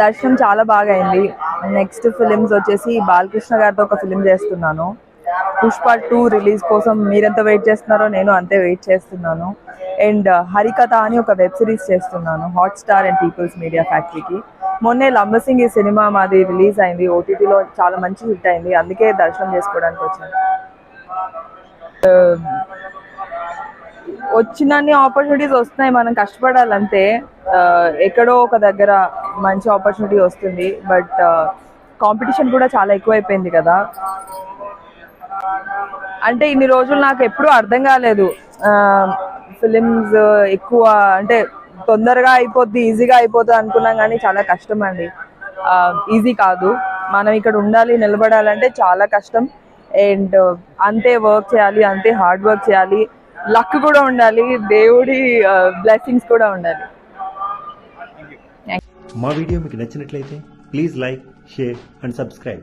దర్శనం చాలా బాగా అయింది నెక్స్ట్ ఫిలిమ్స్ వచ్చేసి బాలకృష్ణ గారితో ఒక ఫిలిం చేస్తున్నాను. పుష్ప టూ రిలీజ్ కోసం మీరెంత వెయిట్ చేస్తున్నారో నేను అంతే వెయిట్ చేస్తున్నాను. అండ్ uh, హరికథ అని ఒక వెబ్ సిరీస్ చేస్తున్నాను Hotstar and peoples media ఫ్యాక్టరీకి మొన్నే లంబసింగ్ ఈ సినిమా మాది రిలీజ్ అయింది. ఓటీటీలో చాలా మంచి హిట్ అయింది. అందుకే దర్శనం చేసుకోవడానికి వచ్చాను. Uh, వచ్చినన్ని ఆపర్చునిటీస్ వస్తున్నాయి. మనం కష్టపడాలంతే ఎక్కడో ఒక దగ్గర మంచి ఆపర్చునిటీ వస్తుంది. బట్ కాంపిటీషన్ కూడా చాలా ఎక్కువైపోయింది కదా. అంటే ఇన్ని రోజులు నాకు ఎప్పుడూ అర్థం కాలేదు. ఫిలిమ్స్ ఎక్కువ అంటే తొందరగా అయిపోద్ది ఈజీగా అయిపోతుంది అనుకున్నాం కానీ చాలా కష్టం అండి. ఈజీ కాదు. మనం ఇక్కడ ఉండాలి నిలబడాలంటే చాలా కష్టం. అండ్ అంతే వర్క్ చేయాలి అంతే హార్డ్ వర్క్ చేయాలి. లక్ కూడా ఉండాలి దేవుడి బ్లెస్సింగ్స్ కూడా ఉండాలి. మా వీడియో మీకు నచ్చినట్లయితే please like share and subscribe.